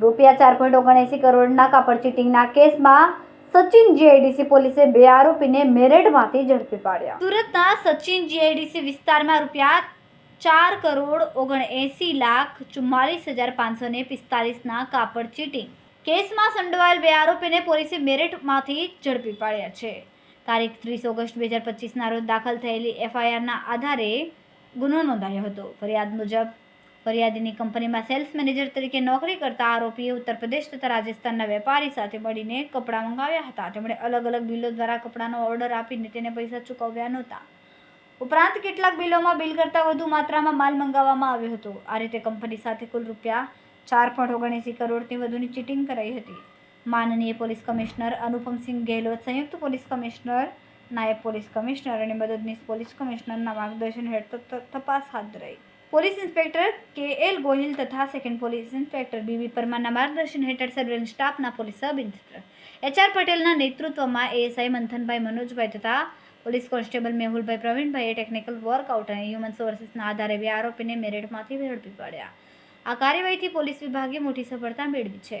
રૂપિયા ચાર પોઈન્ટ ઓગણએંસી કરોડના કાપડ ચીટિંગના કેસમાં સચિન જીઆઈડીસી પોલીસે બે આરોપીને મેરેડમાંથી ઝડપી પાડ્યા. સુરતના સચિન જીઆઈડીસી વિસ્તારમાં રૂપિયા ચાર કરોડ ઓગણએંસી લાખ ચુમ્માલીસ હજાર પાંચસો ને પિસ્તાલીસના કાપડ ચીટિંગ. કેસમાં સંડોવાયેલ બે આરોપીને પોલીસે મેરઠમાંથી ઝડપી પાડ્યા છે. તારીખ ત્રીસ ઓગસ્ટ બે હજાર પચીસના રોજ દાખલ થયેલી એફઆઈઆરના આધારે ગુનો નોંધાયો હતો. ફરિયાદ મુજબ, ફરિયાદીની કંપનીમાં સેલ્સ મેનેજર તરીકે નોકરી કરતા આરોપીએ ઉત્તર પ્રદેશ તથા રાજસ્થાનના વેપારી સાથે મળીને કપડાં મંગાવ્યા હતા. તેમણે અલગ અલગ બિલો દ્વારા કપડાનો ઓર્ડર આપીને તેને પૈસા ચૂકવ્યા નહોતા. ઉપરાંત કેટલાક બિલોમાં બિલ કરતાં વધુ માત્રામાં માલ મંગાવવામાં આવ્યો હતો. આ રીતે કંપની સાથે કુલ રૂપિયા ચાર પોઈન્ટ ઓગણએંસી કરોડથી વધુની ચીટિંગ કરાઈ હતી. માનનીય પોલીસ કમિશનર અનુપમસિંહ ગેહલોત, સંયુક્ત પોલીસ કમિશનર, નાયબ પોલીસ કમિશનર અને મદદનીશ પોલીસ કમિશનરના માર્ગદર્શન હેઠળ તપાસ હાથ ધરાઈ. Police inspector K L Gohil તથા સેકન્ડ પોલીસ ઇન્સ્પેક્ટર બીબી પરમારના માર્ગદર્શન હેઠળ સર્વેલન્સ સ્ટાફના પોલીસ સબ ઇન્સ્પેક્ટર. એચઆર પટેલના નેતૃત્વમાં એએસઆઈ મંથનભાઈ મનોજભાઈ તથા પોલીસ કોન્સ્ટેબલ મેહુલભાઈ પ્રવીણભાઈએ ટેકનિકલ વર્કઆઉટ અને હ્યુમન સોર્સિસના આધારે બે આરોપીને મેરેટમાંથી ઝડપી પાડ્યા આ કાર્યવાહીથી પોલીસ વિભાગે મોટી સફળતા મેળવી છે.